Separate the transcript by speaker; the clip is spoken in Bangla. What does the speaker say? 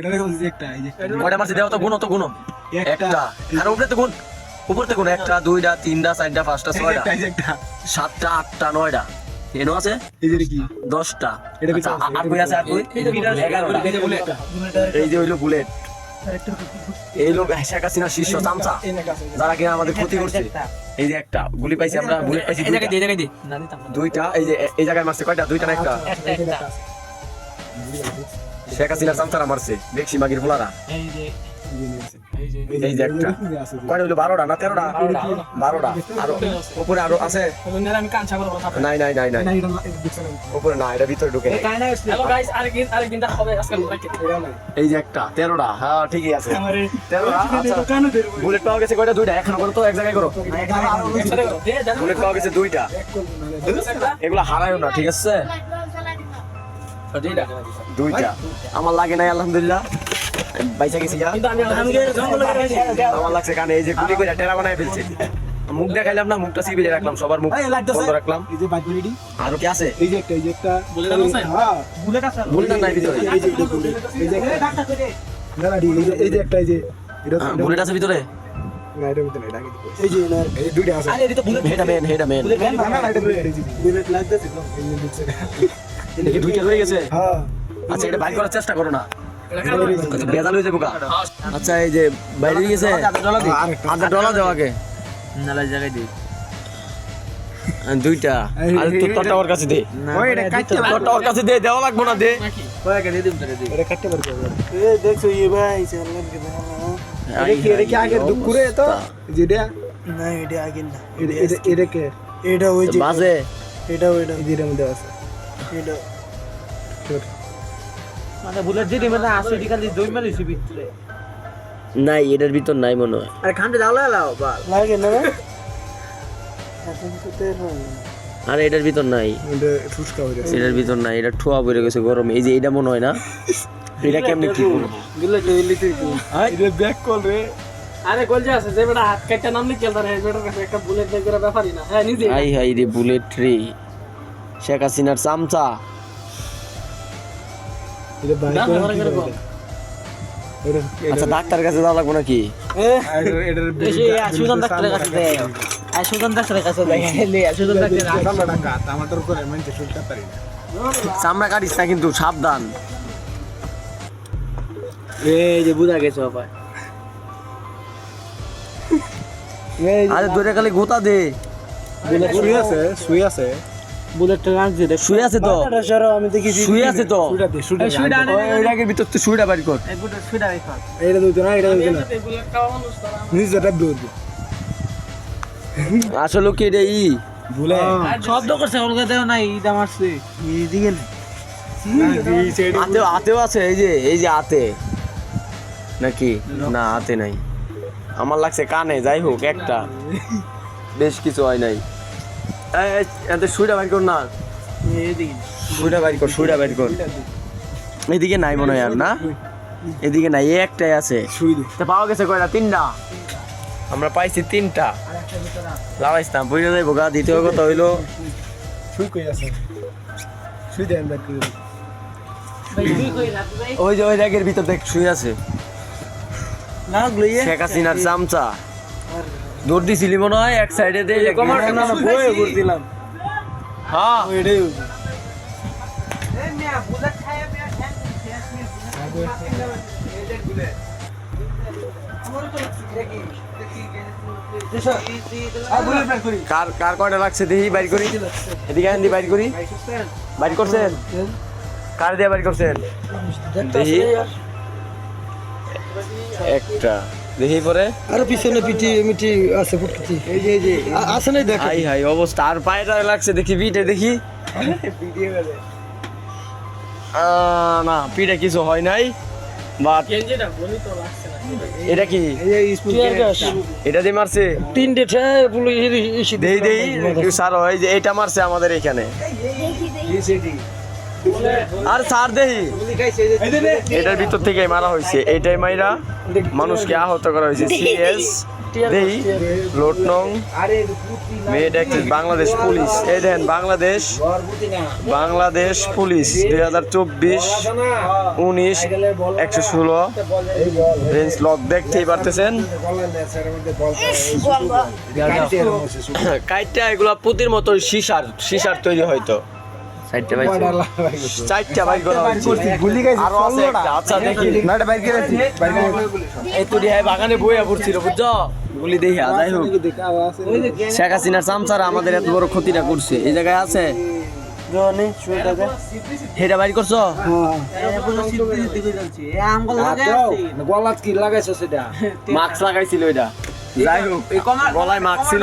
Speaker 1: এটা দেখো যে একটা এই যে
Speaker 2: কয়টা মারছে? দেও তো গুণ তো গুণ। একটা। আর উপরে তো গুণ? উপরে তো গুণ। একটা দুইটা তিনটা চারটা পাঁচটা ছয়টা। সাতটা আটটা নয়টা। এনো আছে?
Speaker 1: এই যে এটা কি?
Speaker 2: দশটা।
Speaker 1: এটা
Speaker 2: আচ্ছা, আর কই আছে আর কই
Speaker 1: এই যে বুলেটটা
Speaker 2: এই যে হইল বুলেট। এই লোক শেখ হাসিনা শীর্ষ চামচা। যারা কিনা আমাদের ক্ষতি করছে। এই যে একটা। গুলি পাইছি আমরা বুলেট পাইছি দুইটা। দুইটা এই যে এই জায়গায় মারছে কয়টা? দুইটা না একটা? শেখ হাসিনা চামচারা মারছে দেখছি মাগির পোলারা
Speaker 1: এই যে
Speaker 2: একটা। কয়টা হইল? বারোটা না তেরোটা? বারোটা। আরও উপরে আরও আছে। নাই নাই নাই নাই? উপরে না এটা ভিতরে ঢুকে। এই যে একটা তেরোটা। হ্যাঁ ঠিকই আছে। তেরোটা আচ্ছা। বুলেট পাওয়া গেছে কয়টা? দুইটা। এখন করো তো এক জায়গায় করো। বুলেট পাওয়া গেছে দুইটা। এগুলা হারায়ও না ঠিক আছে? দুইটা। আমার লাগে নাই আলহামদুলিল্লাহ। বাইসা গেছি। আমার লাগছে কানে এই যে গুলি করে টেরা বানায় ফেলছে। মুখ দেখাইলাম না মুখটা সিবিলে রাখলাম সবার মুখ বন্ধ রাখলাম।
Speaker 1: এই যে বাইক রেডি
Speaker 2: আরও কি আছে?
Speaker 1: এই যে একটা এই যে একটা
Speaker 3: বুলেট আছে?
Speaker 1: হ্যাঁ
Speaker 2: বুলেট নাই ভিতরে।
Speaker 1: এই যে বুলেট এই যে একটা। না না এই যে এই যে একটা এই যে
Speaker 2: বুলেট আছে ভিতরে?
Speaker 1: না এটা ভিতরে এটা এই যে না এই দুইটা আছে।
Speaker 2: হেডা মেন হেডা মেন
Speaker 1: না না এটা বুলেট বুলেট লাগতেছে তো এই যে
Speaker 2: হয়ে গেছে।
Speaker 1: হ্যাঁ।
Speaker 2: আচ্ছা এটা বাইর করার চেষ্টা করো না। আচ্ছা, বেজাল হয়ে যাব আচ্ছা এই যে বাইরে গেছে আধা ডলা দেওয়া আগে। আহ, দুইটা। আর তোর তোরটা ওর কাছে দে।
Speaker 1: ওই এটা কাটতে
Speaker 2: তোরটা ওর কাছে দে দেওয়া লাগবো না দে।
Speaker 1: এটা কাটতে পারবে। এ দেখছ এই ভাই চালান কে এটা কি এটা কি আগে দুপুরে তো? যেটা?
Speaker 4: না এটা আগে না।
Speaker 1: এটা এটা- এটা কে?
Speaker 4: এটা ওই যে
Speaker 2: বাজে।
Speaker 4: এটা ওইটা।
Speaker 1: এই মধ্যে আছে।
Speaker 4: এটা
Speaker 1: তোর
Speaker 4: মানে বুলেট মানে খালি দই ভিতরে।
Speaker 2: নাই এটার ভিতর নাই মনে হয়।
Speaker 4: আরে খানতে দাও লাও বা লাগে না
Speaker 2: আর এটার ভিতর নাই।
Speaker 1: হয়ে
Speaker 2: এটার ভিতর নাই এটা ঠোয়া বেড়ে গেছে গরম। এই যে এটা মনে হয় না? এটা কেমনি কি করব?
Speaker 4: দিলে তো তুই
Speaker 1: এটা ব্যাক কল রে।
Speaker 3: আরে গোল যে আছে যে বেটা হাত কাটতে নামলে খেলতে রে? বেটার কাছে একটা বুলেট বের করে ব্যাপারই না। হ্যাঁ নিজে
Speaker 2: হাই হাই রে বুলেট রে। শেখ হাসিনার চামচা। আচ্ছা ডাক্তার কাছে যাওয়া লাগবো নাকি? চামড়া কাটিস না কিন্তু সাবধান।
Speaker 4: এই যে বুঝা গেছে বাবা।
Speaker 2: আরে দূরে খালি গোতা দে।
Speaker 1: শুয়ে আছে শুয়ে আছে।
Speaker 4: বুলেটটা
Speaker 2: শুয়ে আছে তো।
Speaker 4: আমি দেখি
Speaker 2: শুয়ে আছে তো।
Speaker 1: শুইটা দে শুইটা
Speaker 4: শুইটা আনে।
Speaker 2: এটাকে ভিতর তো শুইটা বাড়ি কর।
Speaker 4: এক বুলেট ছুড়া রাখা
Speaker 1: এইটা দুটো না এটা দুটো না।
Speaker 3: বুলেট মানুষ তারা
Speaker 1: নিজেটা দুধ।
Speaker 2: আসলে কি এটা ই?
Speaker 1: ভুলে।
Speaker 4: শব্দ করছে অলগা দেও নাই ইদা মারছে এইদিকে না।
Speaker 2: আতেও আতেও আছে এই যে এই যে আতে। নাকি? না আতে নাই। আমার লাগছে কানে যাই হোক একটা। বেশ কিছু হয় নাই। এতে সুইটা বাইর কর না।
Speaker 4: এইদিকে
Speaker 2: সুইটা বাইর কর সুইটা বাইর কর। এদিকে নাই মনে হয় আর না? এদিকে নাই একটাই আছে।
Speaker 1: শুই
Speaker 2: তা পাওয়া গেছে কয়টা? তিনটা? আমরা পাইছি তিনটা। লাগাইস না। বুঝে যাইব গা দ্বিতীয় কথা হইল
Speaker 1: কই আছে?
Speaker 2: ওই যে ওই র্যাগের ভিতর দেখ শুয়ে আছে।
Speaker 4: না
Speaker 2: শেখ হাসিনার চামচা। দৌড় দিছিলি মনে হয়? এক সাইডে দিয়ে
Speaker 1: না না বয়ে করছিলাম
Speaker 2: হ্যাঁ।
Speaker 1: এটাই
Speaker 2: কার। কার কয়টা লাগছে? দেখি বাইর করি। এদিকে আন বাইর করি। বাইর করছেন? কার দিয়ে বাইর করছেন? দেখি। একটা। দেখি পরে।
Speaker 4: আরে পিছনে পিটি মিটি আছে ফুটকি এই যে এই যে আছে নাই দেখ?
Speaker 2: হাই হাই অবস্থা। আর পায়েটা লাগছে দেখি পিঠে দেখি। আহ, না পিঠে কিছু হয় নাই বাট
Speaker 3: গেঞ্জিটা বলি তো লাগছে
Speaker 2: এটা কি? এটা দিয়ে মারছে?
Speaker 4: পুলিশ ইসি
Speaker 2: দেই দেই স্যার হয় যে এটা মারছে আমাদের এখানে। আর স্যার দেহি। এটার ভিতর থেকে মারা হয়েছে এইটাই মাইরা মানুষকে আহত করা হয়েছে সিএস দেই লোট নং মেড অ্যাক্সিস বাংলাদেশ পুলিশ। এই দেন বাংলাদেশ বাংলাদেশ পুলিশ দুই হাজার চব্বিশ উনিশ একশো ষোলো। রেঞ্জ লক দেখতেই পারতেছেন। কাইটটা এগুলা পুতির মতো সিসার সিসার তৈরি হয়তো। চারটা বাইক
Speaker 1: কয়টা লাগাই
Speaker 2: চারটা বাইক করা হয়েছে।
Speaker 1: গুলি গাইছে
Speaker 2: আরও আছে একটা আচ্ছা দেখি।
Speaker 1: না এটা বাইর করে দিই বাইর করে
Speaker 2: এই তো রিহাই বাগানে বইয়া পড়ছিল বুঝছ? গুলি দেখি যাই হোক। শেখ হাসিনার চামচারা আমাদের এত বড় ক্ষতিটা করছে। এই জায়গায় আছে? হেটা বাইর করছ?
Speaker 1: হ্যাঁ। গলাত কি লাগাইছো সেটা?
Speaker 2: মাস্ক লাগাইছিল এটা। যাই হোক গলায় মাস্ক ছিল।